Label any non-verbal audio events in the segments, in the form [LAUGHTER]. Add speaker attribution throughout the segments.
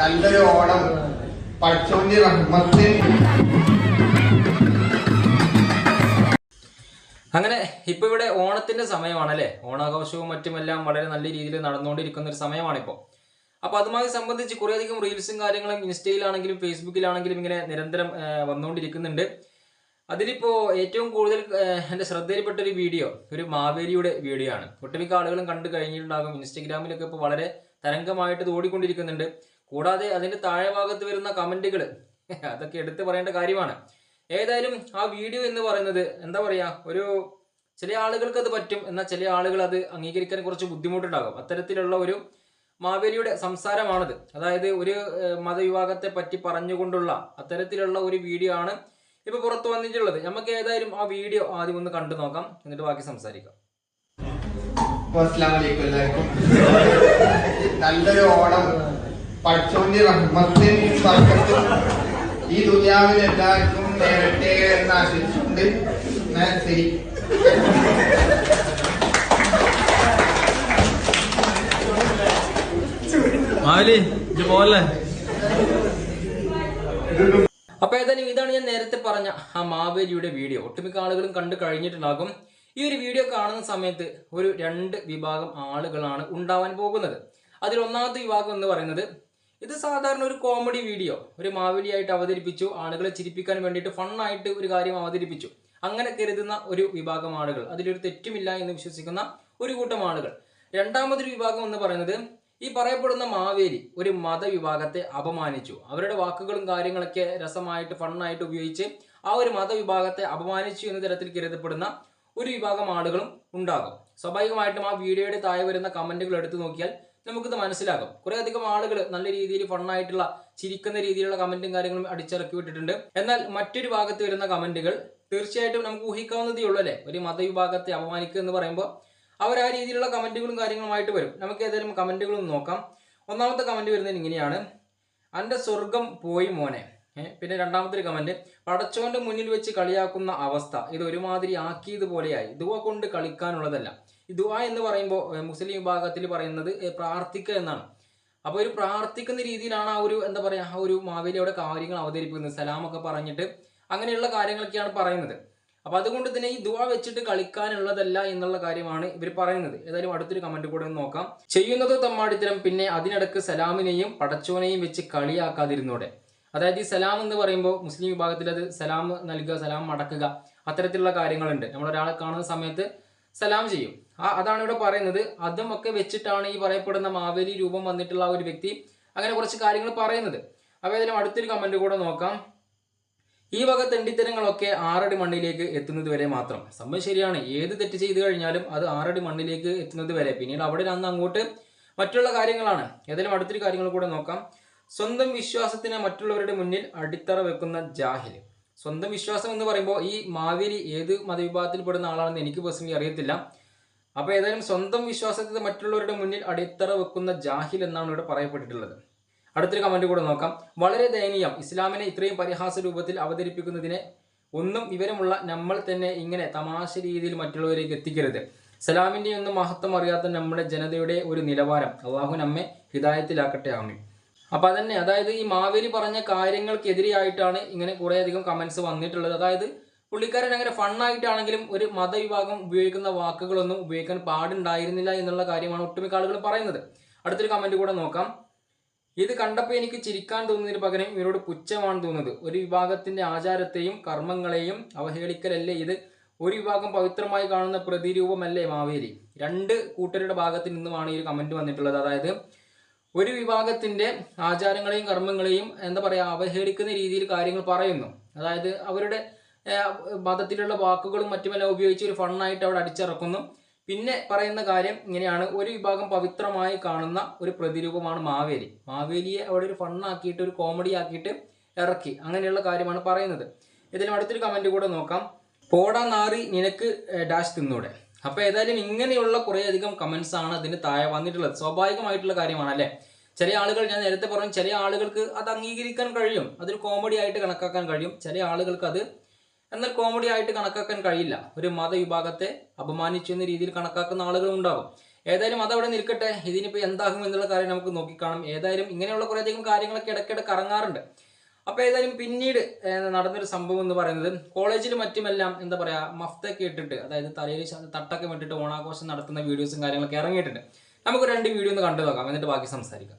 Speaker 1: നല്ലൊരു ഓണം. പഠിച്ചോന്റെ റഹ്മത്ത്
Speaker 2: അങ്ങനെ ഇപ്പൊ ഇവിടെ ഓണത്തിന്റെ സമയമാണ് അല്ലെ ഓണാഘോഷവും മറ്റുമെല്ലാം വളരെ നല്ല രീതിയിൽ നടന്നുകൊണ്ടിരിക്കുന്ന ഒരു സമയമാണിപ്പോ. അപ്പൊ അതുമായി സംബന്ധിച്ച് കുറേയധികം റീൽസും കാര്യങ്ങളും ഇൻസ്റ്റയിലാണെങ്കിലും ഫേസ്ബുക്കിലാണെങ്കിലും ഇങ്ങനെ നിരന്തരം വന്നുകൊണ്ടിരിക്കുന്നുണ്ട്. അതിലിപ്പോ ഏറ്റവും കൂടുതൽ എന്റെ ശ്രദ്ധയിൽപ്പെട്ട ഒരു വീഡിയോ ഒരു മാവേലിയുടെ വീഡിയോ ആണ് ഒട്ടുമിക്ക ആളുകളും കണ്ടു കഴിഞ്ഞിട്ടുണ്ടാകും. ഇൻസ്റ്റഗ്രാമിലൊക്കെ ഇപ്പോൾ വളരെ തരംഗമായിട്ട് ഓടിക്കൊണ്ടിരിക്കുന്നുണ്ട്. കൂടാതെ അതിന്റെ താഴെ ഭാഗത്ത് വരുന്ന കമന്റുകൾ [LAUGHS] അതൊക്കെ എടുത്തു പറയേണ്ട കാര്യമാണ്. ഏതായാലും ആ വീഡിയോ എന്ന് പറയുന്നത് എന്താ പറയാ ഒരു ചില ആളുകൾക്ക് അത് പറ്റും. എന്നാൽ ചില ആളുകൾ അത് അംഗീകരിക്കാൻ കുറച്ച് ബുദ്ധിമുട്ടുണ്ടാകും. അത്തരത്തിലുള്ള ഒരു മാവേലിയുടെ സംസാരമാണത്. അതായത് ഒരു മതവിഭാഗത്തെ പറ്റി പറഞ്ഞുകൊണ്ടുള്ള അത്തരത്തിലുള്ള ഒരു വീഡിയോ ആണ് ഇപ്പൊ പുറത്തു വന്നിട്ടുള്ളത്. നമുക്ക് ഏതായാലും ആ വീഡിയോ ആദ്യം ഒന്ന് കണ്ടു നോക്കാം. എന്നിട്ട് ബാക്കി സംസാരിക്കാം.
Speaker 1: എല്ലാവർക്കും. നല്ലൊരു ഓണം. പഠിച്ചോന്റെ റഹ്മത്ത് ഈ ദുനിയാവിൽ എല്ലാവർക്കും നേരട്ടെ എന്ന് ആശംസിച്ചുകൊണ്ട് ഞാൻ ശരി.
Speaker 3: ഇത് പോലെ
Speaker 2: അപ്പൊ ഏതായാലും ഇതാണ് ഞാൻ നേരത്തെ പറഞ്ഞ ആ മാവേലിയുടെ വീഡിയോ. ഒട്ടുമിക്ക ആളുകളും കണ്ടു കഴിഞ്ഞിട്ടുണ്ടാകും. ഈ ഒരു വീഡിയോ കാണുന്ന സമയത്ത് ഒരു രണ്ട് വിഭാഗം ആളുകളാണ് ഉണ്ടാവാൻ പോകുന്നത്. അതിൽ ഒന്നാമത്തെ വിഭാഗം എന്ന് പറയുന്നത് ഇത് സാധാരണ ഒരു കോമഡി വീഡിയോ. ഒരു മാവേലിയായിട്ട് അവതരിപ്പിച്ചു ആളുകളെ ചിരിപ്പിക്കാൻ വേണ്ടിയിട്ട് ഫണ്ണായിട്ട് ഒരു കാര്യം അവതരിപ്പിച്ചു. അങ്ങനെ കരുതുന്ന ഒരു വിഭാഗം ആളുകൾ. അതിലൊരു തെറ്റുമില്ല എന്ന് വിശ്വസിക്കുന്ന ഒരു കൂട്ടം ആളുകൾ. രണ്ടാമതൊരു വിഭാഗം എന്ന് പറയുന്നത് ഈ പറയപ്പെടുന്ന മാവേലി ഒരു മതവിഭാഗത്തെ അപമാനിച്ചു. അവരുടെ വാക്കുകളും കാര്യങ്ങളൊക്കെ രസമായിട്ട് ഫണ്ണായിട്ട് ഉപയോഗിച്ച് ആ ഒരു മതവിഭാഗത്തെ അപമാനിച്ചു എന്ന തരത്തിൽ കരുതപ്പെടുന്ന ഒരു വിഭാഗം ആളുകളും ഉണ്ടാകും. സ്വാഭാവികമായിട്ടും ആ വീഡിയോയുടെ താഴെ വരുന്ന കമന്റുകൾ എടുത്തു നോക്കിയാൽ നമുക്കിത് മനസ്സിലാകും. കുറെ അധികം ആളുകൾ നല്ല രീതിയിൽ ഫണ്ണായിട്ടുള്ള ചിരിക്കുന്ന രീതിയിലുള്ള കമന്റും കാര്യങ്ങളും അടിച്ചിറക്കി വിട്ടിട്ടുണ്ട്. എന്നാൽ മറ്റൊരു ഭാഗത്ത് വരുന്ന കമന്റുകൾ തീർച്ചയായിട്ടും നമുക്ക് ഊഹിക്കാവുന്നതേ ഉള്ളൂ അല്ലേ? ഒരു മതവിഭാഗത്തെ അപമാനിക്കുക എന്ന് പറയുമ്പോൾ അവർ ആ രീതിയിലുള്ള കമന്റുകളും കാര്യങ്ങളുമായിട്ട് വരും. നമുക്ക് ഏതായാലും കമന്റുകളും നോക്കാം. ഒന്നാമത്തെ കമന്റ് വരുന്നത് ഇങ്ങനെയാണ്. അന്റെ സ്വർഗം പോയി മോനെ. പിന്നെ രണ്ടാമത്തെ ഒരു കമന്റ് പടച്ചോന്റെ മുന്നിൽ വെച്ച് കളിയാക്കുന്ന അവസ്ഥ. ഇത് ഒരുമാതിരി ആക്കിയതുപോലെയായി. ദുവ കൊണ്ട് കളിക്കാനുള്ളതല്ല. ദുവ എന്ന് പറയുമ്പോൾ മുസ്ലിം വിഭാഗത്തിൽ പറയുന്നത് പ്രാർത്ഥിക്കുക എന്നാണ്. അപ്പോൾ ഒരു പ്രാർത്ഥിക്കുന്ന രീതിയിലാണ് ആ ഒരു എന്താ പറയാ ആ ഒരു മാവേലിയുടെ കാര്യങ്ങൾ അവതരിപ്പിക്കുന്നത്. സലാമൊക്കെ പറഞ്ഞിട്ട് അങ്ങനെയുള്ള കാര്യങ്ങളൊക്കെയാണ് പറയുന്നത്. അപ്പൊ അതുകൊണ്ട് തന്നെ ഈ ദുവ വെച്ചിട്ട് കളിക്കാനുള്ളതല്ല എന്നുള്ള കാര്യമാണ് ഇവർ പറയുന്നത്. ഏതായാലും അടുത്തൊരു കമന്റ് കൂടെ നോക്കാം. ചെയ്യുന്നത് തമ്മാടിത്തരം പിന്നെ അതിനിടക്ക് സലാമിനെയും പടച്ചോനെയും വെച്ച് കളിയാക്കാതിരുന്നോടെ. അതായത് ഈ സലാം എന്ന് പറയുമ്പോൾ മുസ്ലിം വിഭാഗത്തിൽ അത് സലാം നൽകുക സലാം മടക്കുക അത്തരത്തിലുള്ള കാര്യങ്ങളുണ്ട്. നമ്മൾ ഒരാളെ കാണുന്ന സമയത്ത് സലാം ചെയ്യും. ആ അതാണ് ഇവിടെ പറയുന്നത്. അതും ഒക്കെ വെച്ചിട്ടാണ് ഈ പറയപ്പെടുന്ന മാവേലി രൂപം വന്നിട്ടുള്ള ഒരു വ്യക്തി അങ്ങനെ കുറച്ച് കാര്യങ്ങൾ പറയുന്നത്. അപ്പോൾ ഏതായാലും അടുത്തൊരു കമന്റ് കൂടെ നോക്കാം. ഈ വക തെണ്ടിത്തരങ്ങളൊക്കെ ആറടി മണ്ണിലേക്ക് എത്തുന്നത് വരെ മാത്രം. സംഭവം ശരിയാണ്. ഏത് തെറ്റ് ചെയ്തു കഴിഞ്ഞാലും അത് ആറടി മണ്ണിലേക്ക് എത്തുന്നത് വരെ. പിന്നീട് അവിടെ അന്ന് അങ്ങോട്ട് മറ്റുള്ള കാര്യങ്ങളാണ്. ഏതായാലും അടുത്തൊരു കാര്യങ്ങൾ കൂടെ നോക്കാം. സ്വന്തം വിശ്വാസത്തിന് മറ്റുള്ളവരുടെ മുന്നിൽ അടിത്തറ വെക്കുന്ന ജാഹിൽ. സ്വന്തം വിശ്വാസം എന്ന് പറയുമ്പോൾ ഈ മാവേലി ഏത് മതവിഭാഗത്തിൽപ്പെടുന്ന ആളാണെന്ന് എനിക്ക് പേഴ്സണലി അറിയത്തില്ല. അപ്പോൾ ഏതായാലും സ്വന്തം വിശ്വാസത്തിന് മറ്റുള്ളവരുടെ മുന്നിൽ അടിത്തറ വെക്കുന്ന ജാഹിൽ എന്നാണ് ഇവിടെ പറയപ്പെട്ടിട്ടുള്ളത്. അടുത്തൊരു കമന്റ് കൂടെ നോക്കാം. വളരെ ദയനീയം. ഇസ്ലാമിനെ ഇത്രയും പരിഹാസ രൂപത്തിൽ അവതരിപ്പിക്കുന്നതിനെ ഒന്നും വിവരമുള്ള നമ്മൾ തന്നെ ഇങ്ങനെ തമാശ രീതിയിൽ മറ്റുള്ളവരേക്ക് എത്തിക്കരുത്. സലാമിന്റെ ഒന്നും മഹത്വം അറിയാത്ത നമ്മുടെ ജനതയുടെ ഒരു നിലവാരം. അള്ളാഹു നമ്മെ ഹിദായത്തിലാക്കട്ടെ. ആമി അപ്പൊ അതന്നെ അതായത് ഈ മാവേലി പറഞ്ഞ കാര്യങ്ങൾക്കെതിരെയായിട്ടാണ് ഇങ്ങനെ കുറെ അധികം കമന്റ്സ് വന്നിട്ടുള്ളത്. അതായത് പുള്ളിക്കാരൻ അങ്ങനെ ഫണ്ണായിട്ടാണെങ്കിലും ഒരു മതവിഭാഗം ഉപയോഗിക്കുന്ന വാക്കുകളൊന്നും ഉപയോഗിക്കാൻ പാടുണ്ടായിരുന്നില്ല എന്നുള്ള കാര്യമാണ് ഒട്ടുമിക്ക ആളുകൾ പറയുന്നത്. അടുത്തൊരു കമന്റ് കൂടെ നോക്കാം. ഇത് കണ്ടപ്പോൾ എനിക്ക് ചിരിക്കാൻ തോന്നുന്നതിന് പകരം ഇവരോട് പുച്ഛമാണ് തോന്നുന്നത്. ഒരു വിഭാഗത്തിന്റെ ആചാരത്തെയും കർമ്മങ്ങളെയും അവഹേളിക്കലല്ലേ ഇത്? ഒരു വിഭാഗം പവിത്രമായി കാണുന്ന പ്രതിരൂപമല്ലേ മാവേലി? രണ്ട് കൂട്ടരുടെ ഭാഗത്ത് നിന്നുമാണ് ഈ ഒരു കമന്റ് വന്നിട്ടുള്ളത്. അതായത് ഒരു വിഭാഗത്തിന്റെ ആചാരങ്ങളെയും കർമ്മങ്ങളെയും എന്താ പറയാ അവഹേളിക്കുന്ന രീതിയിൽ കാര്യങ്ങൾ പറയുന്നു. അതായത് അവരുടെ മതത്തിലുള്ള വാക്കുകളും മറ്റുമെല്ലാം ഉപയോഗിച്ച് ഒരു ഫണ്ണായിട്ട് അവിടെ അടിച്ചിറക്കുന്നു. പിന്നെ പറയുന്ന കാര്യം ഇങ്ങനെയാണ്. ഒരു വിഭാഗം പവിത്രമായി കാണുന്ന ഒരു പ്രതിരൂപമാണ് മാവേലി. മാവേലിയെ അവിടെ ഒരു ഫണ്ണാക്കിയിട്ട് ഒരു കോമഡി ആക്കിയിട്ട് ഇറക്കി. അങ്ങനെയുള്ള കാര്യമാണ് പറയുന്നത്. ഇതിലും അടുത്തൊരു കമന്റ് കൂടെ നോക്കാം. പോടാ നാറി നിനക്ക് ഡാഷ് തിന്നൂടെ. അപ്പോൾ ഏതായാലും ഇങ്ങനെയുള്ള കുറെ അധികം കമന്റ്സ് ആണ് അതിന് താഴെ വന്നിട്ടുള്ളത്. സ്വാഭാവികമായിട്ടുള്ള കാര്യമാണ് അല്ലെ? ചില ആളുകൾ ഞാൻ നേരത്തെ പറഞ്ഞു ചില ആളുകൾക്ക് അത് അംഗീകരിക്കാൻ കഴിയും. അതൊരു കോമഡി ആയിട്ട് കണക്കാക്കാൻ കഴിയും. ചില ആളുകൾക്ക് അത് എന്നാൽ കോമഡി ആയിട്ട് കണക്കാക്കാൻ കഴിയില്ല. ഒരു മതവിഭാഗത്തെ അപമാനിച്ചു എന്ന രീതിയിൽ കണക്കാക്കുന്ന ആളുകളും ഉണ്ടാകും ഏതായാലും അതവിടെ നിൽക്കട്ടെ. ഇതിനിപ്പോൾ എന്താകും എന്നുള്ള കാര്യം നമുക്ക് നോക്കിക്കാണും. ഏതായാലും ഇങ്ങനെയുള്ള കുറേയധികം കാര്യങ്ങളൊക്കെ ഇടയ്ക്കിടെ കറങ്ങാറുണ്ട്. അപ്പോൾ ഏതായാലും പിന്നീട് നടന്നൊരു സംഭവം എന്ന് പറയുന്നത് കോളേജിൽ മറ്റുമെല്ലാം എന്താ പറയുക മഫ്തൊക്കെ ഇട്ടിട്ട് അതായത് തലയിൽ തട്ടൊക്കെ ഇട്ടിട്ട് ഓണാഘോഷം നടത്തുന്ന വീഡിയോസും കാര്യങ്ങളൊക്കെ ഇറങ്ങിയിട്ടുണ്ട്. നമുക്ക് രണ്ട് വീഡിയോ ഒന്ന് കണ്ടു നോക്കാം. എന്നിട്ട് ബാക്കി സംസാരിക്കാം.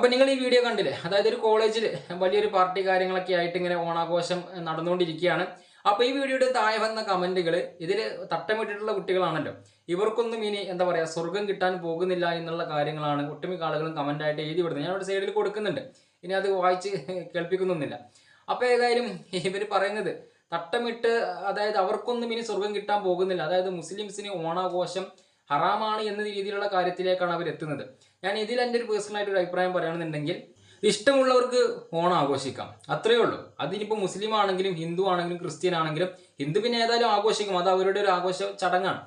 Speaker 2: അപ്പൊ നിങ്ങൾ ഈ വീഡിയോ കണ്ടില്ലേ? അതായത് ഒരു കോളേജിൽ വലിയൊരു പാർട്ടി കാര്യങ്ങളൊക്കെ ആയിട്ട് ഇങ്ങനെ ഓണാഘോഷം നടന്നുകൊണ്ടിരിക്കുകയാണ്. അപ്പോൾ ഈ വീഡിയോയുടെ താഴെ വന്ന കമന്റുകൾ ഇതിൽ തട്ടമിട്ടിട്ടുള്ള കുട്ടികളാണല്ലോ. ഇവർക്കൊന്നും ഇനി എന്താ പറയാ സ്വർഗം കിട്ടാൻ പോകുന്നില്ല എന്നുള്ള കാര്യങ്ങളാണ് ഒട്ടുമിക്ക ആളുകളും കമന്റ് ആയിട്ട് എഴുതി വിടുന്നത്. ഞാൻ അവിടെ സൈഡിൽ കൊടുക്കുന്നുണ്ട്. ഇനി അത് വായിച്ച് കേൾപ്പിക്കുന്നൊന്നുമില്ല. അപ്പോൾ ഏതായാലും ഇവർ പറയുന്നത് തട്ടമിട്ട് അതായത് അവർക്കൊന്നും ഇനി സ്വർഗം കിട്ടാൻ പോകുന്നില്ല. അതായത് മുസ്ലിംസിന് ഓണാഘോഷം ഹറാമാണ് എന്ന രീതിയിലുള്ള കാര്യത്തിലേക്കാണ് അവർ എത്തുന്നത്. ഞാൻ ഇതിൽ എന്റെ ഒരു പേഴ്സണൽ ആയിട്ട് ഒരു അഭിപ്രായം പറയുകയാണെന്നുണ്ടെങ്കിൽ ഇഷ്ടമുള്ളവർക്ക് ഓണം ആഘോഷിക്കാം. അത്രയേ ഉള്ളൂ. അതിനിപ്പോൾ മുസ്ലിം ആണെങ്കിലും ഹിന്ദു ആണെങ്കിലും ക്രിസ്ത്യൻ ആണെങ്കിലും ഹിന്ദുവിനെ ഏതായാലും ആഘോഷിക്കും. അത് അവരുടെ ഒരു ആഘോഷ ചടങ്ങാണ്.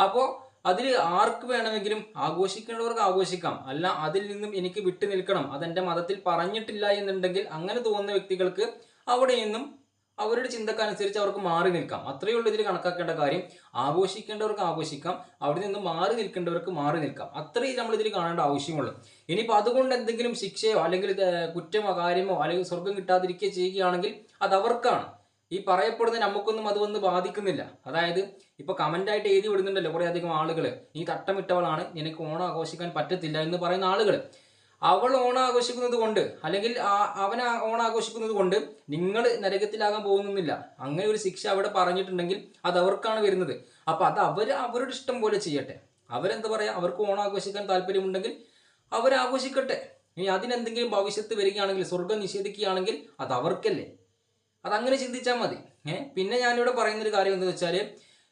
Speaker 2: അപ്പോൾ അതിൽ ആർക്ക് വേണമെങ്കിലും ആഘോഷിക്കേണ്ടവർക്ക് ആഘോഷിക്കാം. അല്ല അതിൽ നിന്നും എനിക്ക് വിട്ടു നിൽക്കണം അതെന്റെ മതത്തിൽ പറഞ്ഞിട്ടില്ല എന്നുണ്ടെങ്കിൽ അങ്ങനെ തോന്നുന്ന വ്യക്തികൾക്ക് അവിടെ നിന്നും അവരുടെ ചിന്തക്കനുസരിച്ച് അവർക്ക് മാറി നിൽക്കാം. അത്രയേ ഉള്ളൂ ഇതിൽ കണക്കാക്കേണ്ട കാര്യം. ആഘോഷിക്കേണ്ടവർക്ക് ആഘോഷിക്കാം. അവിടെ നിന്ന് മാറി നിൽക്കേണ്ടവർക്ക് മാറി നിൽക്കാം. അത്രയും നമ്മൾ ഇതിൽ കാണേണ്ട ആവശ്യമുള്ളൂ. ഇനിയിപ്പോൾ അതുകൊണ്ട് എന്തെങ്കിലും ശിക്ഷയോ അല്ലെങ്കിൽ കുറ്റമോ കാര്യമോ അല്ലെങ്കിൽ സ്വർഗം കിട്ടാതിരിക്കുകയോ ചെയ്യുകയാണെങ്കിൽ അത് അവർക്കാണ്. ഈ പറയപ്പെടുന്ന നമുക്കൊന്നും അത് വന്ന് ബാധിക്കുന്നില്ല. അതായത് ഇപ്പൊ കമന്റ് ആയിട്ട് എഴുതി വിടുന്നുണ്ടല്ലോ കുറേ അധികം ആളുകൾ നീ തട്ടമിട്ടവളാണ്. നിനക്ക് ഓണം ആഘോഷിക്കാൻ പറ്റത്തില്ല എന്ന് പറയുന്ന ആളുകൾ അവൾ ഓണം ആഘോഷിക്കുന്നത് കൊണ്ട് അല്ലെങ്കിൽ അവൻ ഓണാഘോഷിക്കുന്നത് കൊണ്ട് നിങ്ങൾ നരകത്തിലാകാൻ പോകുന്നില്ല. അങ്ങനെ ഒരു ശിക്ഷ അവിടെ പറഞ്ഞിട്ടുണ്ടെങ്കിൽ അത് അവർക്കാണ് വരുന്നത്. അപ്പൊ അത് അവർ അവരുടെ ഇഷ്ടം പോലെ ചെയ്യട്ടെ. അവരെന്താ പറയാ? അവർക്ക് ഓണം ആഘോഷിക്കാൻ താല്പര്യമുണ്ടെങ്കിൽ അവരാഘോഷിക്കട്ടെ ഇനി അതിനെന്തെങ്കിലും ഭവിഷ്യത്ത് വരികയാണെങ്കിൽ സ്വർഗം നിഷേധിക്കുകയാണെങ്കിൽ അത് അവർക്കല്ലേ? അതങ്ങനെ ചിന്തിച്ചാൽ മതി. ഏഹ് പിന്നെ ഞാനിവിടെ പറയുന്നൊരു കാര്യം എന്താ വെച്ചാൽ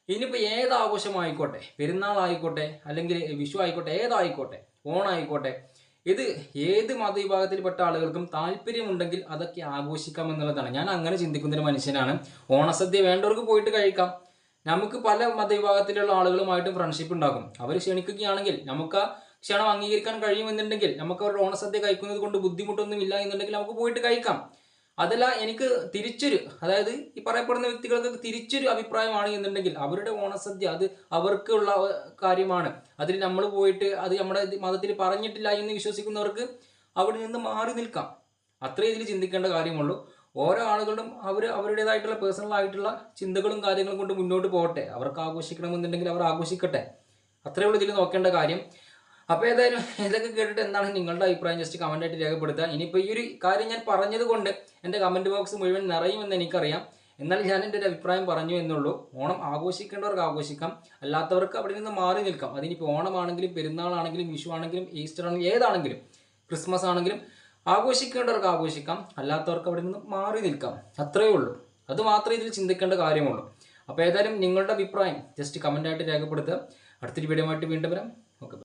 Speaker 2: ഇനിയിപ്പോൾ ഏത് ആഘോഷമായിക്കോട്ടെ പെരുന്നാളായിക്കോട്ടെ അല്ലെങ്കിൽ വിഷു ആയിക്കോട്ടെ ഏതായിക്കോട്ടെ ഓണായിക്കോട്ടെ ഇത് ഏത് മതവിഭാഗത്തിൽപ്പെട്ട ആളുകൾക്കും താല്പര്യമുണ്ടെങ്കിൽ അതൊക്കെ ആഘോഷിക്കാം എന്നുള്ളതാണ്. ഞാൻ അങ്ങനെ ചിന്തിക്കുന്ന ഒരു മനുഷ്യനാണ്. ഓണസദ്യ വേണ്ടവർക്ക് പോയിട്ട് കഴിക്കാം. നമുക്ക് പല മതവിഭാഗത്തിലുള്ള ആളുകളുമായിട്ടും ഫ്രണ്ട്ഷിപ്പ് ഉണ്ടാകും. അവർ ക്ഷണിക്കുകയാണെങ്കിൽ നമുക്ക് ആ ക്ഷണം അംഗീകരിക്കാൻ കഴിയുമെന്നുണ്ടെങ്കിൽ നമുക്ക് അവരുടെ ഓണസദ്യ കഴിക്കുന്നത് കൊണ്ട് ബുദ്ധിമുട്ടൊന്നും ഇല്ല എന്നുണ്ടെങ്കിൽ നമുക്ക് പോയിട്ട് കഴിക്കാം. അതല്ല എനിക്ക് തിരിച്ചൊരു അതായത് ഈ പറയപ്പെടുന്ന വ്യക്തികൾക്ക് തിരിച്ചൊരു അഭിപ്രായമാണ് എന്നുണ്ടെങ്കിൽ അവരുടെ ഓണസദ്യ അത് അവർക്കുള്ള കാര്യമാണ്. അതിൽ നമ്മൾ പോയിട്ട് അത് നമ്മുടെ മതത്തിൽ പറഞ്ഞിട്ടില്ല എന്ന് വിശ്വസിക്കുന്നവർക്ക് അവിടെ നിന്ന് മാറി നിൽക്കാം. അത്രേ ഇതിൽ ചിന്തിക്കേണ്ട കാര്യമുള്ളൂ. ഓരോ ആളുകളും അവർ അവരുടേതായിട്ടുള്ള പേഴ്സണൽ ആയിട്ടുള്ള ചിന്തകളും കാര്യങ്ങളും കൊണ്ട് മുന്നോട്ട് പോകട്ടെ. അവർക്ക് ആഘോഷിക്കണമെന്നുണ്ടെങ്കിൽ അവർ ആഘോഷിക്കട്ടെ. അത്രേ ഉള്ളൂ ഇതിൽ നോക്കേണ്ട കാര്യം. അപ്പോൾ ഏതായാലും ഇതൊക്കെ കേട്ടിട്ട് എന്താണ് നിങ്ങളുടെ അഭിപ്രായം? ജസ്റ്റ് കമന്റ് ആയിട്ട് രേഖപ്പെടുത്തുക. ഇനിയിപ്പോൾ ഈ ഒരു കാര്യം ഞാൻ പറഞ്ഞത് കൊണ്ട് എന്റെ കമന്റ് ബോക്സ് മുഴുവൻ നിറയുമെന്ന് എനിക്കറിയാം. എന്നാൽ ഞാൻ എന്റെ ഒരു അഭിപ്രായം പറഞ്ഞു എന്നുള്ളൂ. ഓണം ആഘോഷിക്കേണ്ടവർക്ക് ആഘോഷിക്കാം. അല്ലാത്തവർക്ക് അവിടെ നിന്ന് മാറി നിൽക്കാം. അതിനിപ്പോൾ ഓണമാണെങ്കിലും പെരുന്നാളാണെങ്കിലും വിഷു ആണെങ്കിലും ഈസ്റ്റർ ആണെങ്കിലും ഏതാണെങ്കിലും ക്രിസ്മസ് ആണെങ്കിലും ആഘോഷിക്കേണ്ടവർക്ക് ആഘോഷിക്കാം. അല്ലാത്തവർക്ക് അവിടെ നിന്ന് മാറി നിൽക്കാം. അത്രയേ ഉള്ളൂ. അത് മാത്രമേ ഇതിൽ ചിന്തിക്കേണ്ട കാര്യമുള്ളൂ. അപ്പോൾ ഏതായാലും നിങ്ങളുടെ അഭിപ്രായം ജസ്റ്റ് കമന്റായിട്ട് രേഖപ്പെടുത്തുക. അടുത്തൊരു വീഡിയോ ആയിട്ട് വീണ്ടും വരാം. ഓക്കെ